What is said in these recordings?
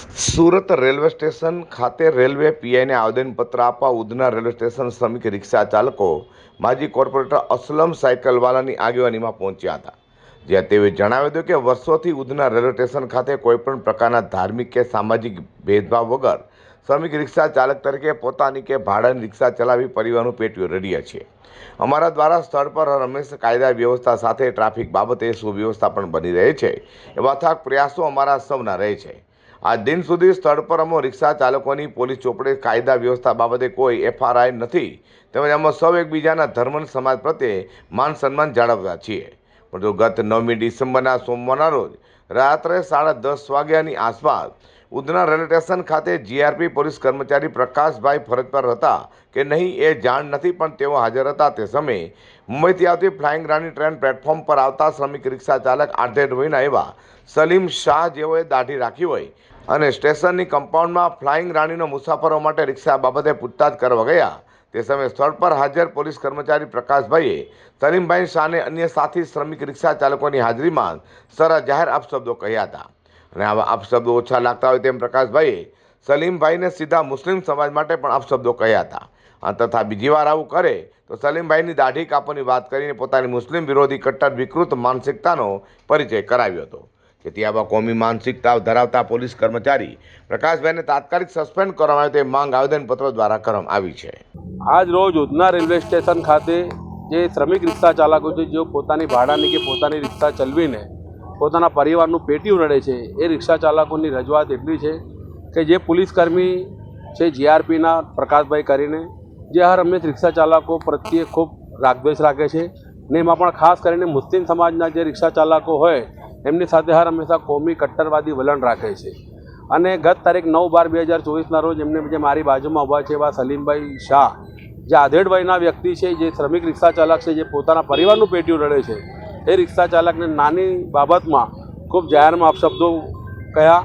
Surat railway station ખાતે railway પીઆઈને આવેદનપત્ર આપવા ઉધના રેલવે સ્ટેશન શ્રમિક રિક્ષા ચાલકો માજી કોર્પોરેટર અસલમ સાયકલવાલાની આગેવાનીમાં પહોંચ્યા હતા. જ્યાં તેઓએ જણાવ્યું હતું કે વર્ષોથી ઉધના રેલવે સ્ટેશન ખાતે કોઈપણ પ્રકારના ધાર્મિક કે સામાજિક ભેદભાવ વગર શ્રમિક રિક્ષા ચાલક તરીકે પોતાની કે ભાડાની રિક્ષા ચલાવી પરિવારનું પેટીઓ રડ્યા છીએ અમારા દ્વારા સ્થળ પર હંમેશા કાયદા વ્યવસ્થા સાથે ટ્રાફિક બાબતે સુવ્યવસ્થા પણ બની રહે છે. એવા થાક પ્રયાસો અમારા સૌના રહે છે. આજ દિન સુધી સ્થળ પર અમો રિક્ષા ચાલકોની પોલીસ ચોપડે કાયદા વ્યવસ્થા બાબતે કોઈ એફઆરઆઈ નથી. તેમજ અમે સૌ એકબીજાના ધર્મ સમાજ પ્રત્યે માન સન્માન જાળવતા છીએ. પરંતુ ગત નવમી ડિસેમ્બરના સોમવારના રોજ રાત્રે સાડા દસ વાગ્યાની આસપાસ ઉધના રેલવે સ્ટેશન ખાતે જીઆરપી પોલીસ કર્મચારી પ્રકાશભાઈ ફરજ પર હતા કે નહીં એ જાણ નથી, પણ તેઓ હાજર હતા તે સમયે મુંબઈથી આવતી ફ્લાઇંગ રાની ટ્રેન પ્લેટફોર્મ પર આવતા શ્રમિક રિક્ષા ચાલક આધેડ વયના એવા સલીમ શાહ જેઓએ દાઢી રાખી હોય અને સ્ટેશનની કમ્પાઉન્ડમાં ફ્લાઇંગ રાણીનો મુસાફરો માટે રિક્ષા બાબતે પૂછતાછ કરવા ગયા. તે સમયે સ્થળ પર હાજર પોલીસ કર્મચારી પ્રકાશભાઈએ સલીમભાઈ શાહને અન્ય સાથી શ્રમિક રિક્ષા ચાલકોની હાજરીમાં સરા જાહેર અપશબ્દો કહ્યા હતા. અને આવા અપશબ્દો ઓછા લાગતા હોય તેમ પ્રકાશભાઈએ સલીમભાઈને સીધા મુસ્લિમ સમાજ માટે પણ અપશબ્દો કહ્યા હતા. તથા બીજી વાર આવું કરે તો સલીમભાઈની દાઢી કાપવાની વાત કરીને પોતાની મુસ્લિમ વિરોધી કટ્ટર વિકૃત માનસિકતાનો પરિચય કરાવ્યો હતો. જેથી આવા કોમી માનસિકતા ધરાવતા પોલીસ કર્મચારી પ્રકાશભાઈને તાત્કાલિક સસ્પેન્ડ કરવામાં આવે તે માંગ આવેદનપત્ર દ્વારા કરવામાં આવી છે. આજ રોજ ઉધના રેલવે સ્ટેશન ખાતે જે શ્રમિક રિક્ષા ચાલકો છે, જેઓ પોતાની ભાડાની કે પોતાની રિક્ષા ચલાવીને પોતાના પરિવારનું પેટીયું રડે છે, એ રિક્ષા ચાલકોની રજૂઆત એટલી છે કે જે પોલીસકર્મી છે, જીઆરપીના પ્રકાશભાઈ કરીને, જે હર હંમેશ રિક્ષા ચાલકો પ્રત્યે ખૂબ રાગદ્વેષ રાખે છે ને એમાં પણ ખાસ કરીને મુસ્લિમ સમાજના જે રિક્ષા ચાલકો હોય એમની સાથે હર હંમેશા કોમી, કટ્ટરવાદી વલણ રાખે છે. અને ગત તારીખ નવ બાર બે હજાર ચોવીસના રોજ એમને જે મારી બાજુમાં ઊભા છે એવા સલીમભાઈ શાહ, જે આધેડ વયના વ્યક્તિ છે, જે શ્રમિક રિક્ષા ચાલક છે, જે પોતાના પરિવારનું પેટ્યું રડે છે, એ રિક્ષા ચાલકને નાની બાબતમાં ખૂબ જાહેરમાં અપશબ્દો કહ્યા.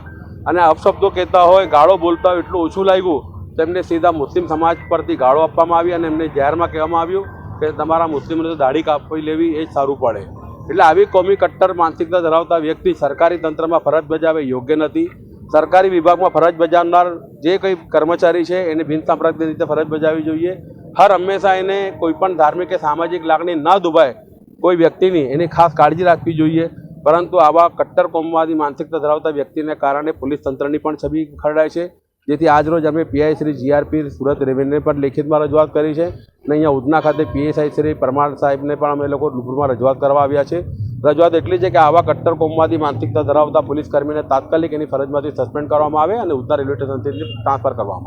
અને અપશબ્દો કહેતા હોય, ગાળો બોલતા હોય, એટલું ઓછું લાગ્યું, તો એમને સીધા મુસ્લિમ સમાજ પરથી ગાળો આપવામાં આવી અને એમને જાહેરમાં કહેવામાં આવ્યું કે તમારા મુસ્લિમોને દાઢી કાપી લેવી, એ જ સારું પડે. એટલે આવી કોમી કટ્ટર માનસિકતા ધરાવતા વ્યક્તિ સરકારી તંત્રમાં ફરજ બજાવે યોગ્ય નથી. સરકારી વિભાગમાં ફરજ બજાવનાર જે કંઈ કર્મચારી છે, એને બિનસાંપ્રદાયિક રીતે ફરજ બજાવવી જોઈએ. હર હંમેશા એને કોઈપણ ધાર્મિક કે સામાજિક લાગણી ન દુભાય કોઈ વ્યક્તિની, એની ખાસ કાળજી રાખવી જોઈએ. પરંતુ આવા કટ્ટર કોમવાદી માનસિકતા ધરાવતા વ્યક્તિને કારણે પોલીસ તંત્રની પણ છબી ખરડાય છે. જેથી આજરોજ અમે પીઆઈ શ્રી જીઆરપી સુરત રેવન્યુને પણ લેખિતમાં રજૂઆત કરી છે અને અહીંયા ઉધના ખાતે પીએસઆઈ શ્રી પરમાર સાહેબને પણ અમે લોકો રૂબરૂમાં રજૂઆત કરવા આવ્યા છે. રજૂઆત એટલી છે કે આવા કટ્ટર કોમવાદી માનસિકતા ધરાવતા પોલીસ કર્મીને તાત્કાલિક એની ફરજમાંથી સસ્પેન્ડ કરવામાં આવે અને ઉધના રેલવે સ્ટેશનથી ટ્રાન્સફર કરવામાં આવે.